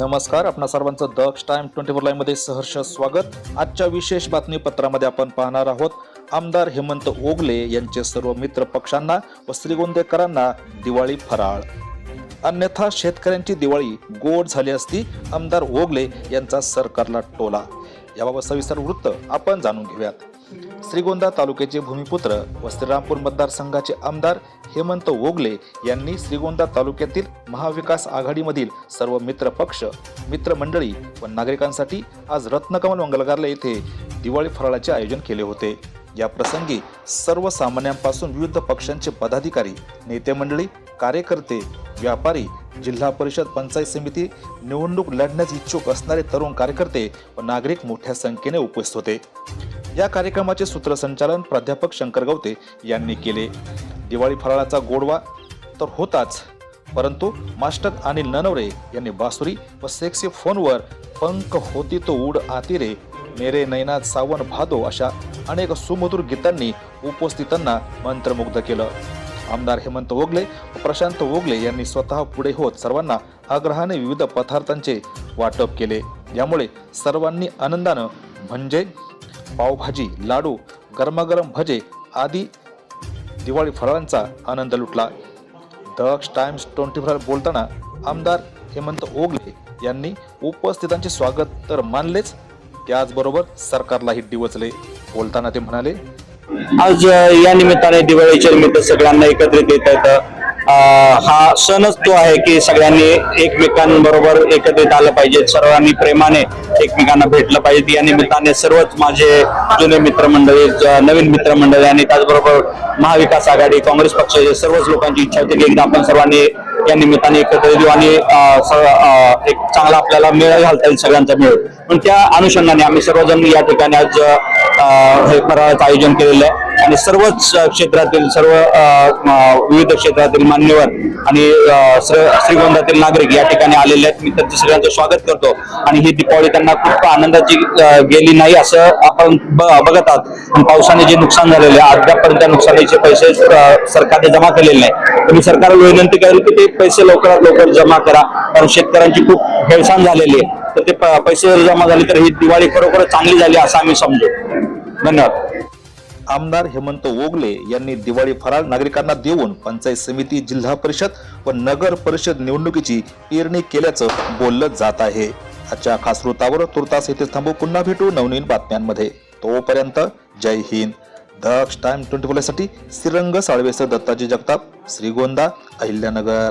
नमस्कार आपणा सर्वांचं दक्ष टाइम ट्वेंटी फोर लाईनमध्ये सहर्ष स्वागत. आजच्या विशेष बातमीपत्रामध्ये आपण पाहणार आहोत आमदार हेमंत ओगले यांचे सर्व मित्र पक्षांना व श्रीगोंदेकरांना दिवाळी फराळ. अन्यथा शेतकऱ्यांची दिवाळी गोड झाली असती आमदार ओगले यांचा सरकारला टोला. याबाबत सविस्तर वृत्त आपण जाणून घेऊयात. श्रीगोंदा तालुक्याचे भूमिपुत्र व श्रीरामपूर मतदारसंघाचे आमदार हेमंत ओगले यांनी श्रीगोंदा तालुक्यातील महाविकास आघाडीमधील सर्व मित्र पक्ष मित्रमंडळी व नागरिकांसाठी आज रत्नकमल मंगलगारला येथे दिवाळी फराळाचे आयोजन केले होते. या प्रसंगी सर्वसामान्यांपासून विविध पक्षांचे पदाधिकारी नेते मंडळी कार्यकर्ते व्यापारी जिल्हा परिषद पंचायत समिती निवडणूक लढण्यास इच्छुक असणारे तरुण कार्यकर्ते व नागरिक मोठ्या संख्येने उपस्थित होते. या कार्यक्रमाचे सूत्रसंचालन प्राध्यापक शंकर गवते यांनी केले. दिवाळी फराळाचा गोडवा तर होताच. परंतु मास्टर अनिल ननवरे यांनी बासुरी व सेक्सी फोनवर पंख होती तो उड आती रे मेरे नैनात सावन भादो अशा अनेक सुमधुर गीतांनी उपस्थितांना मंत्रमुग्ध केलं. आमदार हेमंत ओगले व प्रशांत ओगले यांनी स्वतः पुढे होत सर्वांना आग्रहाने विविध पदार्थांचे वाटप केले. यामुळे सर्वांनी आनंदानं म्हणजे पावभाजी लाडू गरमागरम भजे आदी दिवाळी फराळांचा आनंद लुटला. द टाइम्स ट्वेंटी फोर बोलताना आमदार हेमंत ओगले यांनी उपस्थितांचे स्वागत तर मानलेच त्याचबरोबर सरकारलाही डिवचले बोलताना ते म्हणाले आज या निमित्ताने दिवाळीच्या निमित्त सगळ्यांना एकत्रित येत आहेत. हा सणच तो आहे की सगळ्यांनी एकमेकांबरोबर एकत्रित आलं पाहिजे. सर्वांनी प्रेमाने एकमेकांना भेटलं पाहिजे. या निमित्ताने सर्वच माझे जुने मित्रमंडळी नवीन मित्रमंडळी आणि त्याचबरोबर महाविकास आघाडी काँग्रेस पक्षाचे सर्वच लोकांची इच्छा होती की एकदा आपण सर्वांनी या निमित्ताने एकत्र येऊ आणि एक चांगला आपल्याला मेळ घालता येईल सगळ्यांचा मेळ. पण त्या अनुषंगाने आम्ही सर्वजण या ठिकाणी आज हे फराळाचं आयोजन केलेलं आहे. आणि सर्वच क्षेत्रातील सर्व विविध क्षेत्रातील मान्यवर आणि श्र- श्रीगोंदातील नागरिक या ठिकाणी आलेले आहेत. मी त्यांचं सगळ्यांचं स्वागत करतो. आणि ही दीपावली त्यांना खूप आनंदाची गेली नाही असं आपण ब- बघत आहात. पावसाने जे नुकसान झालेलं आहे अद्यापर्यंत त्या नुकसानीचे पैसे सरकारने जमा केलेले नाही. तुम्ही मी सरकारला विनंती करेल की ते पैसे लवकरात लवकर जमा करा. कारण शेतकऱ्यांची खूप हेळसाण झालेली आहे. तर ते पैसे जर जमा झाले तर ही दिवाळी खरोखर चांगली झाली असं आम्ही समजू. धन्यवाद. आमदार हेमंत ओगले यांनी दिवाळी फराळ नागरिकांना देऊन पंचायत समिती जिल्हा परिषद व नगर परिषद निवडणुकीची पेरणी केल्याचं बोललं जात आहे. आजच्या खास वृत्तावर तुर्तास येथे थांबू. पुन्हा भेटू नवनवीन बातम्यांमध्ये. तोपर्यंत जय हिंद. दक्ष टाइम ट्वेंटी फोरसाठी श्रीरंग साळवेसर दत्ताजी जगताप श्रीगोंदा अहिल्यानगर.